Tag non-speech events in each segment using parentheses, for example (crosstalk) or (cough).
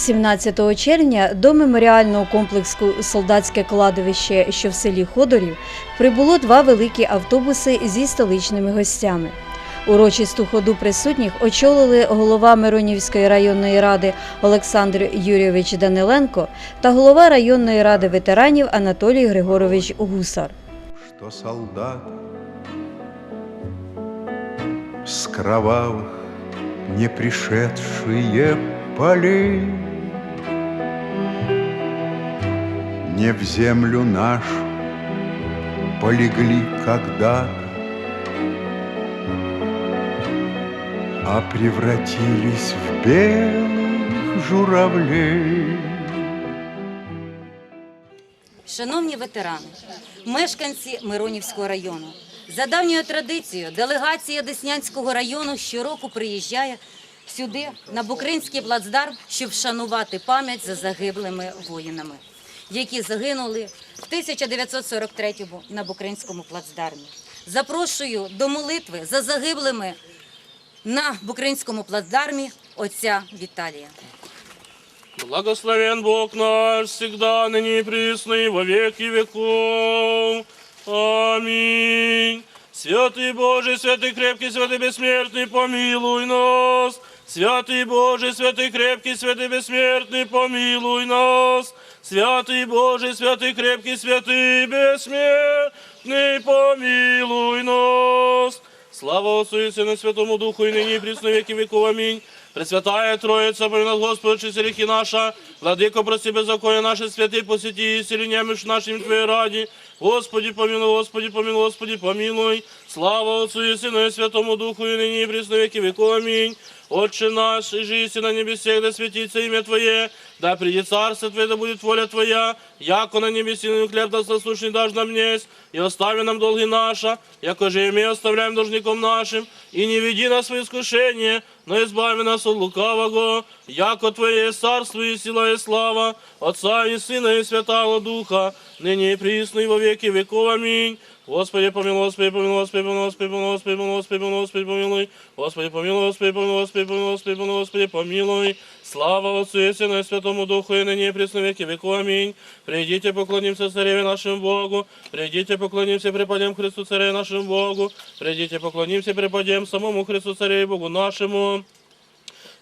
17 червня до меморіального комплексу Солдатське кладовище, що в селі Ходорів, прибуло два великі автобуси зі столичними гостями. Урочисту ходу присутніх очолили голова Миронівської районної ради Олександр Юрійович Даниленко та голова районної ради ветеранів Анатолій Григорович Гусар. что солдат с кровавых не пришедшие полей не в землю нашу полегли когда-то, а превратились в белых журавлей. Шановні ветерани, мешканці Миронівського району, за давньою традицією делегація Деснянського району щороку приїжджає сюди, на Букринський плацдарм, щоб вшанувати пам'ять за загиблими воїнами, які загинули в 1943-му на Букринському плацдармі. Запрошую до молитви за загиблими на Букринському плацдармі отця Віталія. Благословен Бог наш всегда, ныне и присно, и во веки веков. Аминь. Святый Божий, святый крепкий, святый бессмертный, помилуй нас. Святый Божий, святый крепкий, святый бессмертный, помилуй нас. Святий Божий, святий крепкий, святий безсмертний, помилуй нас. Слава Отцу і Сину, Святому Духу, і нині, і прісно віки віков. Амінь. Пресвятая Троїця, при нас, Господи, чисті ріхи наша, владико, прости беззаконня наше, святи, посвяти і сілення між нашим Твоєї раді. Господи, помилуй, Господи, помилуй, Господи, помилуй. Слава Отцу і Сину, Святому Духу, і нині, і прісно віки віков. Амінь. Аминь. Отче наш, и жизнь на небесах, да светится имя Твое, да придет царство Твое, да будет воля Твоя, яко на небеси на хлеб да насущный дашь нам днесь, и остави нам долги наши, яко же и мы оставляем должником нашим, и не веди нас в искушение, но избави нас от лукавого, яко Твое есть царство и сила и слава, Отца и Сына и Святого Духа, ныне и присно и во веки веков. Аминь. Господи, помилуй, Господи, помилуй, Господи, помилуй, Господи, помилуй, Господи, помилуй, Господи, помилуй, Господи, помилуй, Господи, помилуй, Господи, помилуй, Господи, помилуй, Господи, помилуй. Слава Отцу и Сыну и Святому Духу, и ныне и присно и веки веков. Аминь. Придите, поклонимся Цареве нашему Богу, придите, поклонимся, преподем Христу Цареве нашему Богу, придите, поклонимся, преподем самому Христу Цареве Богу нашему.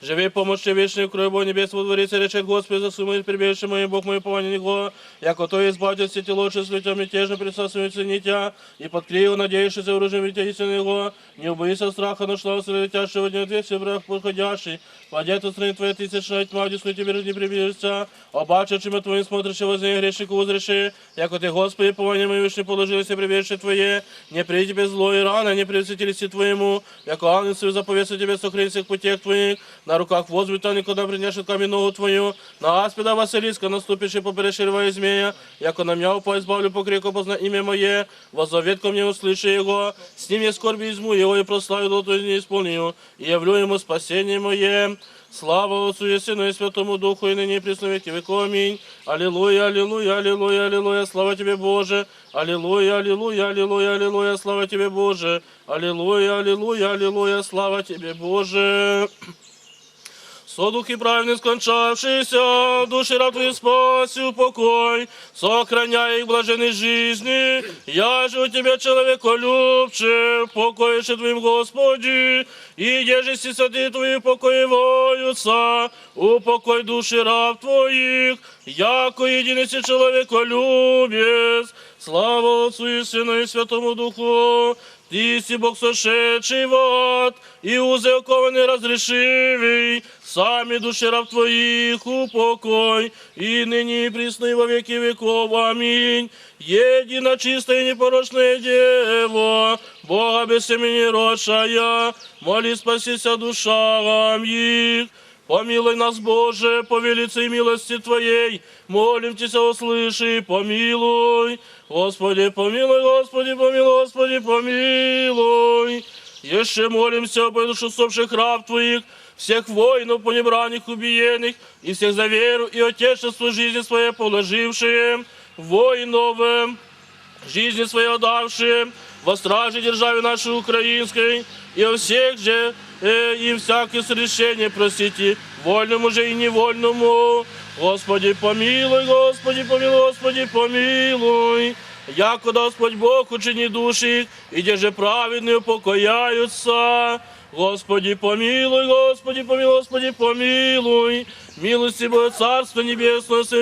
Живи помощи вечной крови Бог небес во дворице, речет Господи, за своим прибежище мое, Бог мой, пование Него, яко то избавьте от сети лучше, слетем мятежно, присасывается нитя, и под крию надеющийся оружием ведя истины Его, не убоится страха, нашла среди тяжего дня ответ, все враг подходящий, падет от страны Твоей тысячная тьма, десну тебе не прибежишься, обаче, Твоим смотришь, возне грешнику возреши, яко Ты, Господи, пование мое вишне положилось, прибежище Твое, не при Тебе зло и рано, не присветились Твоему, яко ангел свой заповесу Тебе сохрани всех путях Твоих, на руках возьмет, никогда принесет камень ногу Твою, на аспида Василиска наступишь и поперешь льва и змея, яко на меня упа избавлю по крику, позна имя мое, воззовет ко мне, услыши его, с ним я скорби изму его и прославлю, до то не исполню, и явлю ему спасение мое. Слава Отцу і Сину і Святому Духу, і нині присновіки веку. Амінь. Алілуя, алілуя, алілуя, алілуя, слава Тебе, Боже. Алілуя, алілуя, алілуя, алілуя, слава Тебе, Боже. Алілуя, алілуя, алілуя, слава Тебе, Боже. Содух і прав не скончавшися, душі раб твою спасю покой, сохраняй їх блажений жизни, я же у тебе, человеко любче, покоїше твоїм Господі, і єжесі сади твої покоїваються, упокой душі раб твоїх, яко єдиниці чоловіко любець, слава Отцу і Сину, і Святому Духу. Ти си Бог сошедший в ад, и узы окованный разрешивый, сами души раб твоих упокой, и ныне и присно и во веки веков. Аминь. Едино чистая и непорочная Дева, Бога без семени родшая, моли спасися душам их. Помилуй нас, Боже, по велице милости Твоей, молим Тебя, услыши, помилуй. Господи, помилуй, Господи, помилуй, Господи, помилуй. Еще молимся об душу усопших раб Твоих, всех воинов, понебранных, убиенных, и всех за веру и отечество жизни своей положившие, воинов, э, жизни своей отдавшие, во страже державе нашей украинской, и о всех же э, и всякое срешение простите, вольному же и невольному. Господи, помилуй, Господи, помилуй, Господи, помилуй. Яко Господь Бог учини души, и где же праведные упокояются. Господи, помилуй, Господи, помилуй, Господи, помилуй. Милости Бога Царства Небесного, с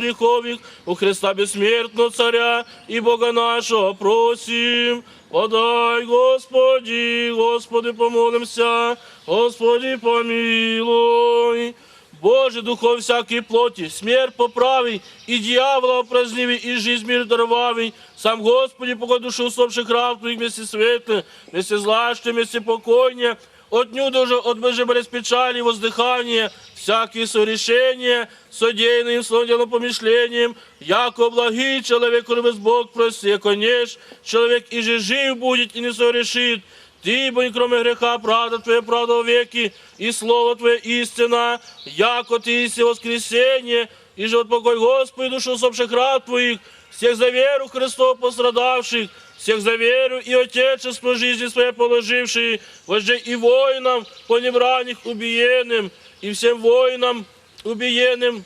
у Христа Бессмертного Царя и Бога нашего просим. Подай, Господи, Господи, помолимся, Господи, помилуй. Боже, духов всякой плоти, смерть поправи, и дьявола опраздниви, и жизнь мир даровавый. Сам Господи, покой душу усопших раб Твоих вместе светлых, вместе злаштым, вместе покойня, отнюдь уже от Божьего печали и воздыхания, всякие сорешения, содеянным словом делом помышлением, яко благий человек, который без Бог прости, конеш, человек и же жив будет и не сорешит, ты, бо кроме греха, правда Твоя, правда во веки, и Слово Твое истина, яко Ты есть воскресение, и живот покой Господи, душу усопших раб Твоих, всех за веру Христов пострадавших, всех за веру и Отечество жизни своей положившие, вождей и воинам, понебраних убиенным, и всем воинам убиенным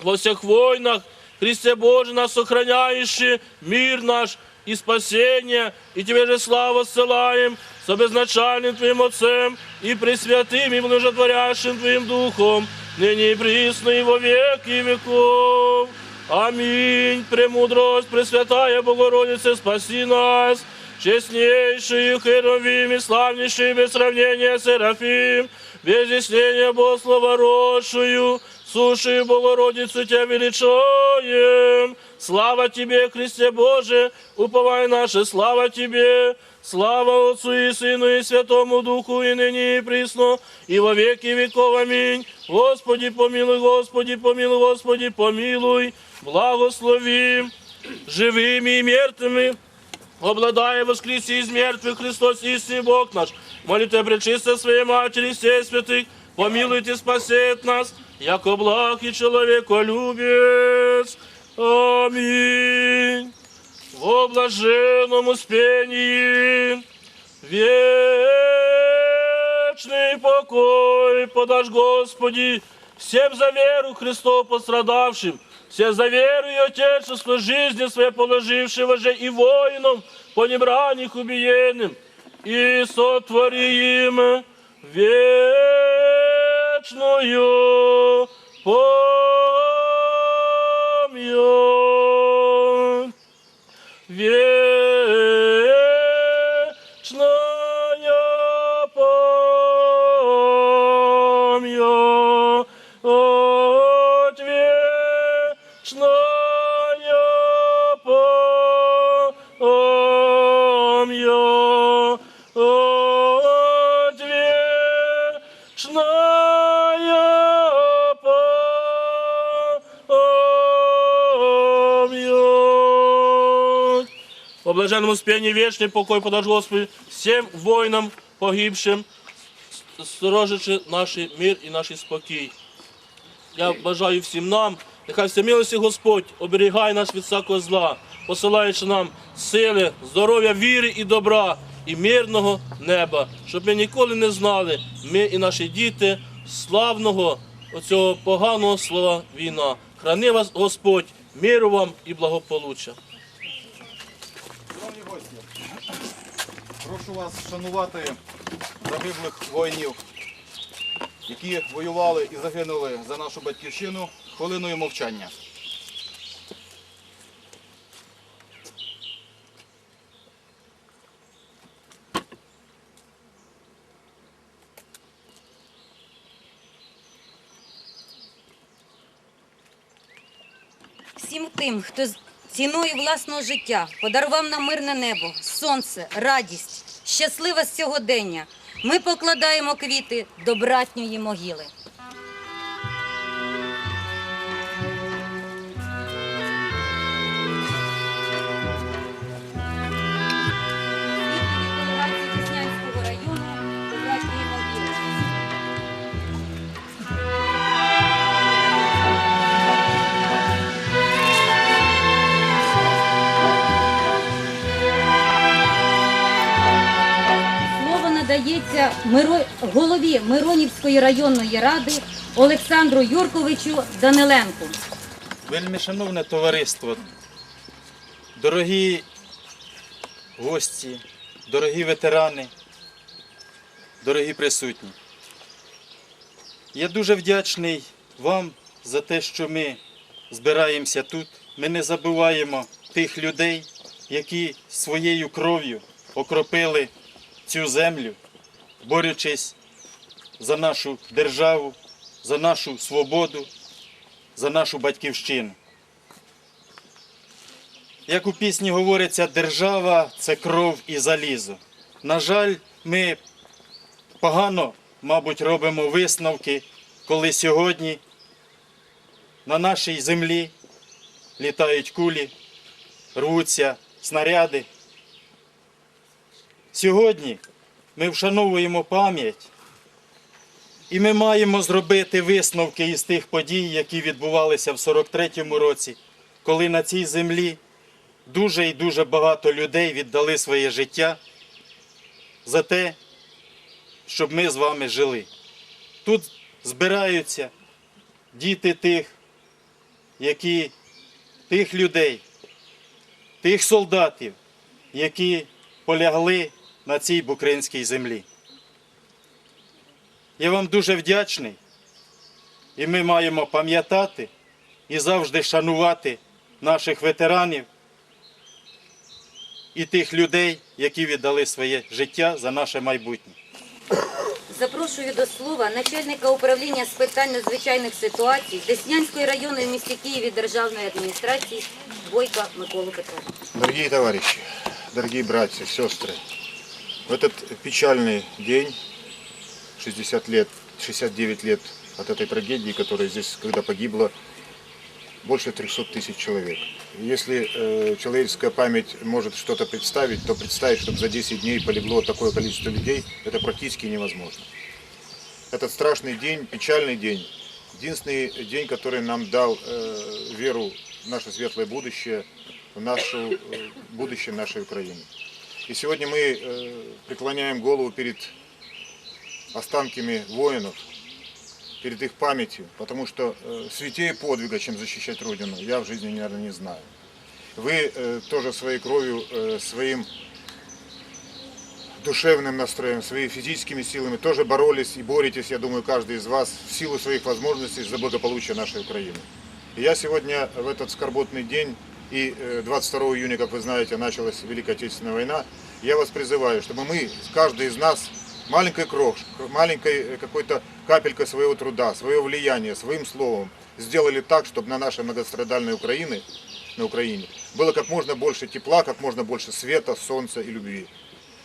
во всех войнах, Христе Боже, нас сохраняющий мир наш и спасение, и Тебе же славу ссылаем с безначальным Твоим Отцем и Пресвятым и Множотворящим Твоим Духом, ныне и присно и во веки веков. Аминь. Премудрость, Пресвятая Богородица, спаси нас, честнейший Херовим и славнейший без сравнения Серафим, без изъяснения Богослова росшую, Суши Богородицу Тебя величаем. Слава Тебе, Христе Боже, уповай наше, слава Тебе. Слава Отцу и Сыну и Святому Духу, и ныне и присно, и во веки веков. Аминь. Господи, помилуй, Господи, помилуй, Господи, помилуй. Благослови живыми и мертвыми, обладая воскреси из мертвых Христос, истинный Бог наш. Молю Тебя, пречисто своей Матери, всех святых, помилуйте, спасет нас, яко благ и человеколюбец. Аминь. Во блаженном успении вечный покой подашь, Господи, всем за веру Христов пострадавшим, всем за веру и Отечество жизни своей положившего же и воинам, понебраних убиенным, и сотвори им вечную помощь. По блаженному спении вечный покой подашь, Господи, всем воинам погибшим, сторожичи наш мир і наш спокій. Я бажаю всім нам, нехай всемилості Господь оберігає нас від всякого зла, посилаючи нам сили, здоров'я, віри і добра, і мирного неба, щоб ми ніколи не знали, ми і наші діти, славного оцього поганого слова війна. Храни вас Господь, миру вам і благополуччя. Шановні гості, прошу вас шанувати загиблих воїнів, які воювали і загинули за нашу батьківщину хвилиною мовчання. Всім тим, хто ціною власного життя подарував нам мирне небо, сонце, радість, щасливе сьогодення, ми покладаємо квіти до братньої могили. Надається голові Миронівської районної ради Олександру Юрковичу Даниленку. Вельми шановне товариство, дорогі гості, дорогі ветерани, дорогі присутні. Я дуже вдячний вам за те, що ми збираємося тут. Ми не забуваємо тих людей, які своєю кров'ю окропили цю землю, борючись за нашу державу, за нашу свободу, за нашу батьківщину. Як у пісні говориться, держава це кров і залізо. На жаль, ми погано, мабуть, робимо висновки, коли сьогодні на нашій землі літають кулі, рвуться снаряди. Сьогодні ми вшановуємо пам'ять і ми маємо зробити висновки із тих подій, які відбувалися в 43-му році, коли на цій землі дуже і дуже багато людей віддали своє життя за те, щоб ми з вами жили. Тут збираються діти тих, які, тих людей, тих солдатів, які полягли на цій букринській землі. Я вам дуже вдячний, і ми маємо пам'ятати і завжди шанувати наших ветеранів і тих людей, які віддали своє життя за наше майбутнє. Запрошую до слова начальника управління з питань надзвичайних ситуацій Деснянської районної в місті Києві державної адміністрації Бойка Миколу Петровича. Дорогие товарищи, дорогие братья, сестры, в этот печальный день, 60 лет, 69 лет от этой трагедии, которая здесь, когда погибло больше 300 тысяч человек. Если э, человеческая память может что-то представить, то представить, чтобы за 10 дней полегло такое количество людей, это практически невозможно. Этот страшный день, печальный день, единственный день, который нам дал э, веру в наше светлое будущее, в нашу, э, будущее нашей Украины. И сегодня мы э, преклоняем голову перед останками воинов, перед их памятью, потому что э, святее подвига, чем защищать Родину, я в жизни, наверное, не знаю. Вы э, тоже своей кровью, своим душевным настроем, своими физическими силами тоже боролись и боретесь, я думаю, каждый из вас в силу своих возможностей за благополучие нашей Украины. И я сегодня в этот скорботный день, и э, 22 июня, как вы знаете, началась Великая Отечественная война, я вас призываю, чтобы мы, каждый из нас, маленькой крошкой, маленькой э, какой-то капелькой своего труда, своего влияния, своим словом, сделали так, чтобы на нашей многострадальной Украине, на Украине было как можно больше тепла, как можно больше света, солнца и любви.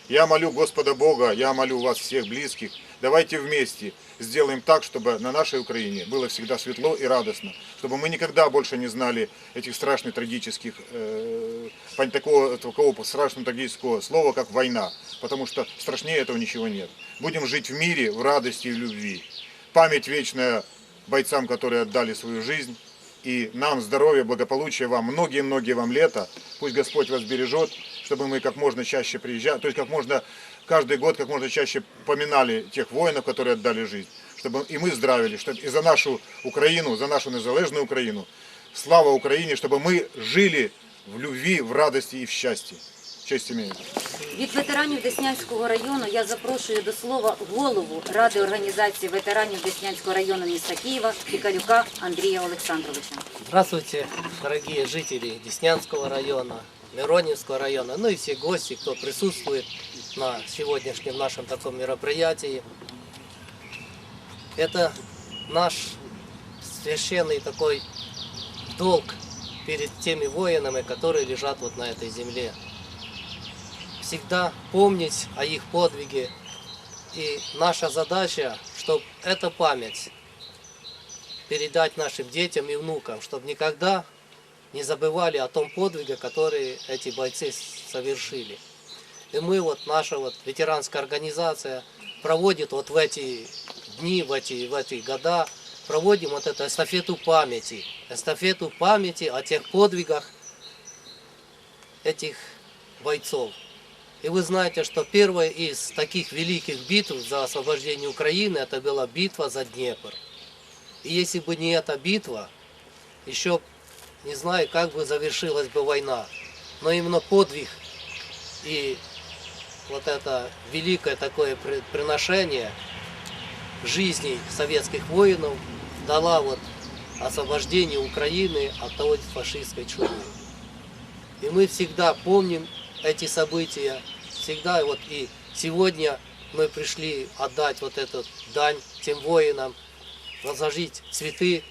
Я молю Господа Бога, я молю вас всех близких, давайте вместе сделаем так, чтобы на нашей Украине было всегда светло и радостно, чтобы мы никогда больше не знали этих страшных трагических, э, такого, такого страшного трагического слова, как война, потому что страшнее этого ничего нет. Будем жить в мире, в радости и в любви. Память вечная бойцам, которые отдали свою жизнь, и нам здоровья, благополучия вам, многие-многие вам лета. Пусть Господь вас бережет, чтобы мы как можно чаще приезжали, то есть как можно каждый год как можно чаще поминали тех воинов, которые отдали жизнь, чтобы и мы здравили, чтобы и за нашу Украину, за нашу незалежную Украину, слава Украине, чтобы мы жили в любви, в радости и в счастье. Честь имею. Від ветеранів Деснянського району я запрошую до слова голову Ради організації ветеранів Деснянського району міста Києва Пікалюка Андрія Олександровича. Здравствуйте, дорогие жители Деснянского района, Мироневского района, ну и все гости, кто присутствует на сегодняшнем нашем таком мероприятии. Это наш священный такой долг перед теми воинами, которые лежат вот на этой земле. Всегда помнить о их подвиге. И наша задача, чтобы эта память передать нашим детям и внукам, чтобы никогда не забывали о том подвиге, который эти бойцы совершили. И мы, вот наша вот ветеранская организация, проводит вот в эти дни, в эти, в эти года, проводим вот эту эстафету памяти. Эстафету памяти о тех подвигах этих бойцов. И вы знаете, что первая из таких великих битв за освобождение Украины, это была битва за Днепр. И если бы не эта битва, еще не знаю, как бы завершилась бы война. Но именно подвиг и вот это великое такое при- приношение жизней советских воинов дала вот освобождение Украины от той фашистской чумы. И мы всегда помним эти события, всегда вот и сегодня мы пришли отдать вот эту дань тем воинам, возложить цветы.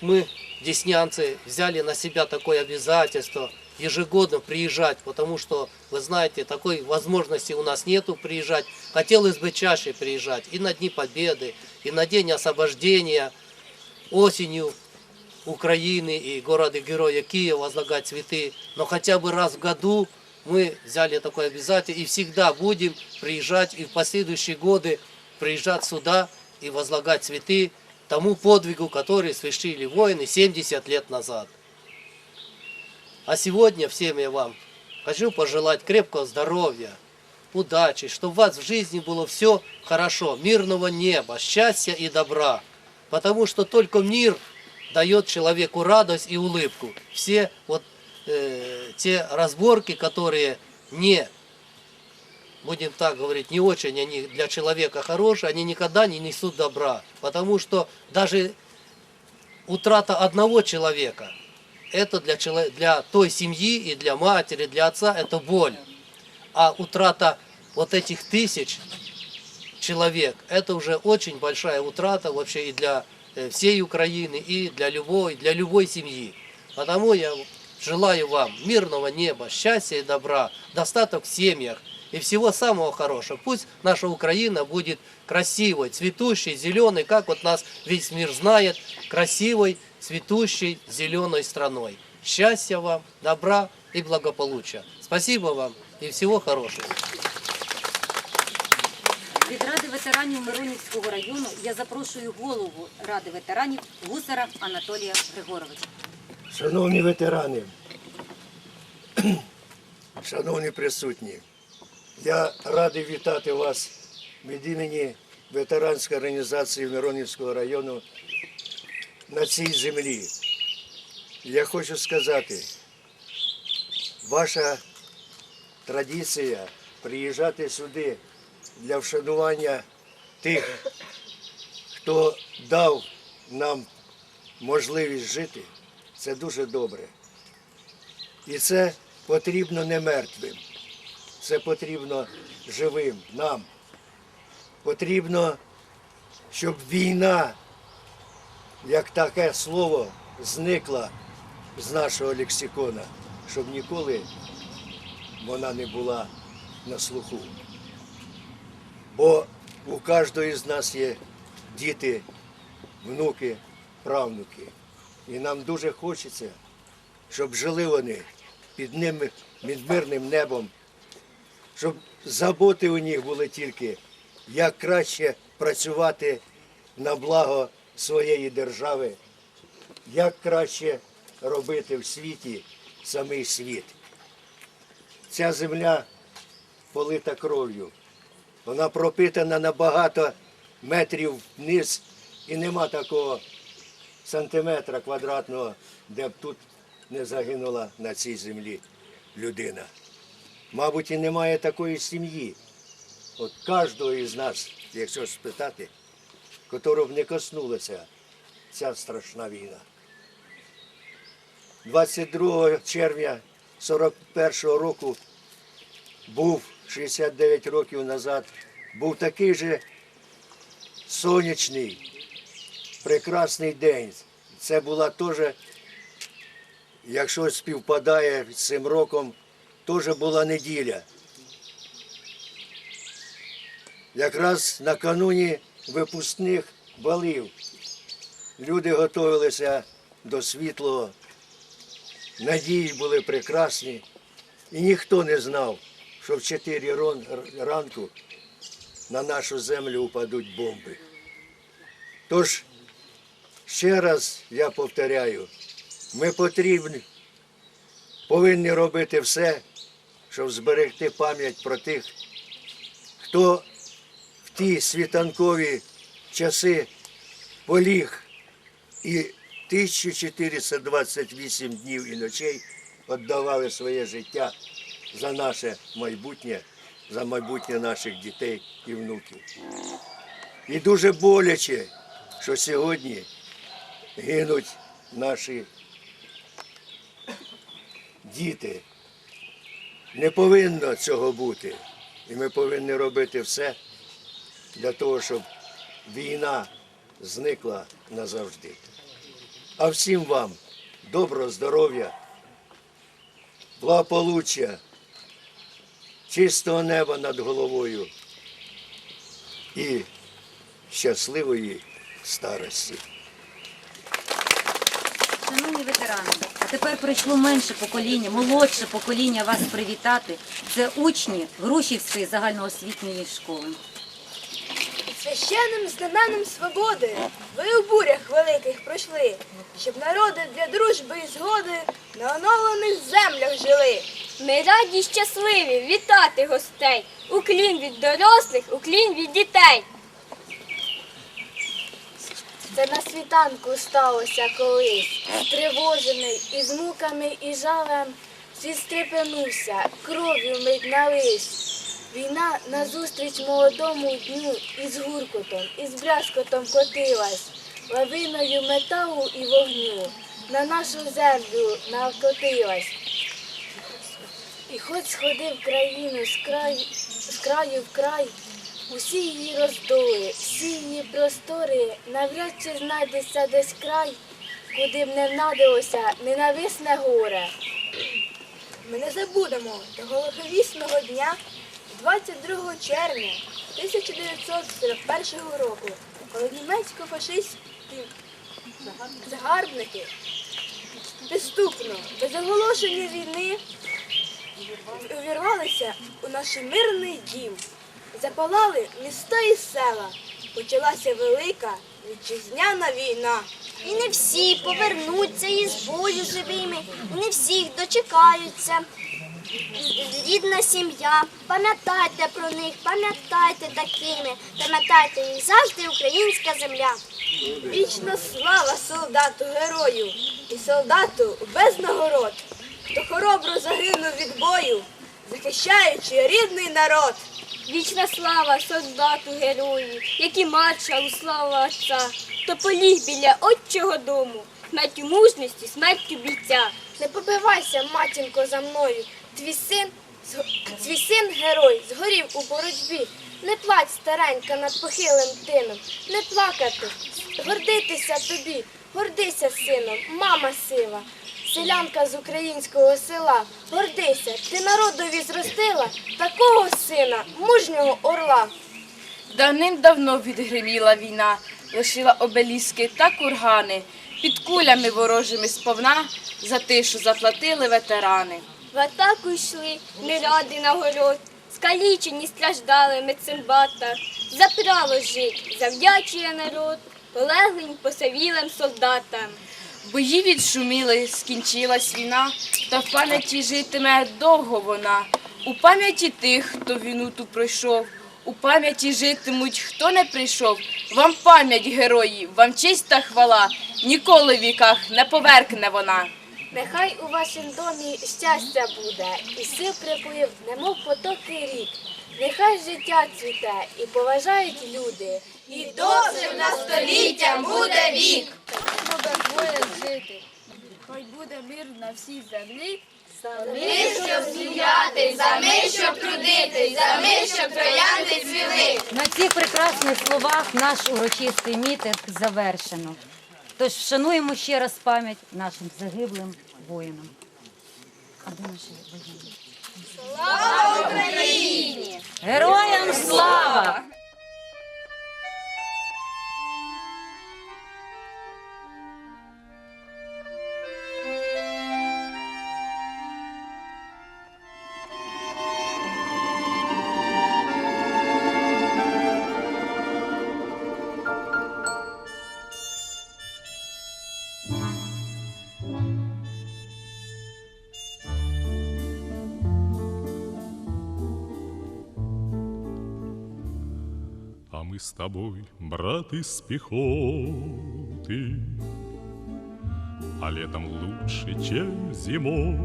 Мы, деснянцы, взяли на себя такое обязательство ежегодно приезжать, потому что, вы знаете, такой возможности у нас нету приезжать. Хотелось бы чаще приезжать и на Дни Победы, и на День освобождения, осенью Украины и города-героя Киева возлагать цветы. Но хотя бы раз в году мы взяли такое обязательство и всегда будем приезжать и в последующие годы приезжать сюда и возлагать цветы тому подвигу, который совершили воины 70 лет назад. А сегодня всем я вам хочу пожелать крепкого здоровья, удачи, чтобы у вас в жизни было все хорошо, мирного неба, счастья и добра. Потому что только мир дает человеку радость и улыбку. Все вот э, те разборки, которые не, будем так говорить, не очень они для человека хорошие, они никогда не несут добра. Потому что даже утрата одного человека, это для, чело- для той семьи и для матери, для отца, это боль. А утрата вот этих тысяч человек, это уже очень большая утрата вообще и для э, всей Украины, и для любой, для любой семьи. Потому я желаю вам мирного неба, счастья и добра, достаток в семьях и всего самого хорошего. Пусть наша Украина будет красивой, цветущей, зеленой, как вот нас весь мир знает, красивой, цветущей, зеленой страной. Счастья вам, добра и благополучия. Спасибо вам и всего хорошего. Від Ради ветеранів Миронівського району я запрошую голову Ради ветеранів Гусара Анатолія Григоровича. Шановні ветерани, (clears throat) шановні присутні, Я радий вітати вас від імені ветеранської організації Миронівського району на цій землі. Я хочу сказати, ваша традиція приїжджати сюди для вшанування тих, хто дав нам можливість жити, це дуже добре. І це потрібно не мертвим. Це потрібно живим нам. Потрібно, щоб війна, як таке слово, зникла з нашого лексикона, щоб ніколи вона не була на слуху. Бо у кожного з нас є діти, внуки, правнуки. І нам дуже хочеться, щоб жили вони під ними, під мирним небом, щоб заботи у них були тільки, як краще працювати на благо своєї держави, як краще робити в світі самий світ. Ця земля полита кров'ю. Вона пропитана на багато метрів вниз і нема такого сантиметра квадратного, де б тут не загинула на цій землі людина. Мабуть, і немає такої сім'ї, от кожного із нас, якщо спитати, котрого б не коснулася ця страшна війна. 22 червня 41 року був 69 років назад, був такий же сонячний, прекрасний день. Це була теж, якщо співпадає з цим роком, теж була неділя. Якраз накануні випускних балів люди готувалися до світлого, надії були прекрасні, і ніхто не знав, що в 4 ранку на нашу землю упадуть бомби. Тож, ще раз я повторяю, ми потрібні, повинні робити все, щоб зберегти пам'ять про тих, хто в ті світанкові часи поліг і 1428 днів і ночей віддавали своє життя за наше майбутнє, за майбутнє наших дітей і внуків. І дуже боляче, що сьогодні гинуть наші діти. Не повинно цього бути. І ми повинні робити все для того, щоб війна зникла назавжди. А всім вам доброго здоров'я, благополуччя, чистого неба над головою і щасливої старості. Шановні ветерани, тепер прийшло менше покоління, молодше покоління вас привітати. Це учні Грушівської загальноосвітньої школи. Священним знаменем свободи ви у бурях великих пройшли, щоб народи для дружби і згоди на оновлених землях жили. Ми раді й щасливі вітати гостей. Уклін від дорослих, уклін від дітей. Це на світанку сталося колись, стривожений із муками і жалем, світ стрепенувся, кров'ю мить нались. Війна назустріч молодому дню із гуркотом, із брязкотом котилась, лавиною металу і вогню на нашу землю навкотилась. І хоч сходив країну з краю, з краю в край, усі її роздоли, всі її простори, навряд чи знайдеться десь край, куди б не внадилося ненависне горе. Ми не забудемо того лиховісного дня, 22 червня 1941 року, коли німецько-фашистські загарбники підступно, без оголошення війни, увірвалися у наш мирний дім. Запалали міста і села. Почалася велика вітчизняна війна. І не всі повернуться із бою живими, і не всіх дочекаються. Рідна сім'я, пам'ятайте про них, пам'ятайте такими, пам'ятайте їх завжди українська земля. Вічна слава солдату герою і солдату без нагород, хто хоробро загинув від бою, захищаючи рідний народ. Вічна слава солдату герою, як і маршалу слава отця, то поліг біля отчого дому, смертю мужності, смертю бійця. Не побивайся, матінко, за мною. Твій син, твій син герой, згорів у боротьбі. Не плач, старенька, над похилим тином, не плакати, гордитися тобі, гордися сином, мама сива, селянка з українського села, гордися, ти народові зростила такого сина, мужнього орла. Давним-давно відгриміла війна, лишила обеліски та кургани, під кулями ворожими сповна за тишу заплатили ветерани. В атаку йшли не ради нагород, скалічені страждали медсинбата. За право жить завдячує народ, полеглим посавілим солдатам. Бої відшуміли, скінчилась війна, та в пам'яті житиме довго вона. У пам'яті тих, хто війну ту пройшов, у пам'яті житимуть, хто не прийшов. Вам пам'ять, герої, вам честь та хвала, ніколи в віках не поверкне вона. Нехай у вашім домі щастя буде, і сил приплив, немов потоки рік. Нехай життя цвіте і поважають люди. І довше на століття буде вік. жити. Хай буде мир на всій землі. Ми, щоб сміяти, за ми, щоб трудити, за ми, щоб троянди цвіли. На цих прекрасних словах наш урочистий мітинг завершено. Тож вшануємо ще раз пам'ять нашим загиблим воїнам. А де наші воїни? Слава Україні! Героям тобой, брат из пехоты, А летом лучше, чем зимой.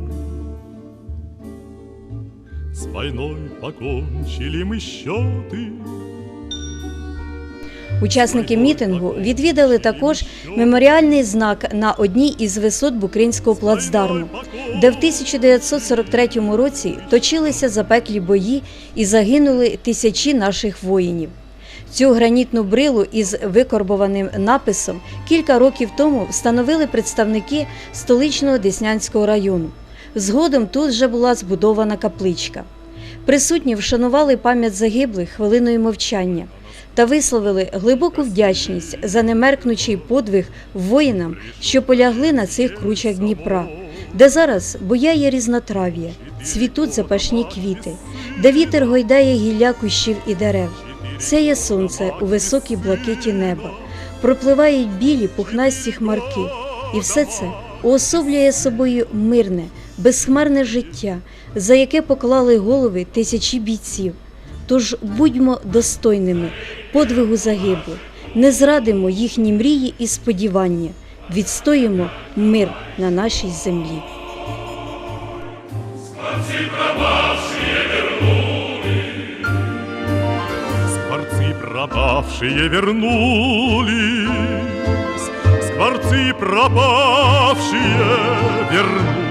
С войной покончили мы счеты, Учасники мітингу відвідали також меморіальний знак на одній із висот Букринського плацдарму, де в 1943 році точилися запеклі бої і загинули тисячі наших воїнів. Цю гранітну брилу із викорбованим написом кілька років тому встановили представники столичного Деснянського району. Згодом тут вже була збудована капличка. Присутні вшанували пам'ять загиблих хвилиною мовчання та висловили глибоку вдячність за немеркнучий подвиг воїнам, що полягли на цих кручах Дніпра, де зараз буяє різнотрав'я, цвітуть запашні квіти, де вітер гойдає гілля кущів і дерев. Сяє сонце у високій блакиті неба, пропливають білі пухнасті хмарки, і все це уособлює собою мирне, безхмарне життя, за яке поклали голови тисячі бійців. Тож будьмо достойними подвигу загиблих, не зрадимо їхні мрії і сподівання, відстоїмо мир на нашій землі. Пропавшие вернулись, Скворцы пропавшие вернулись.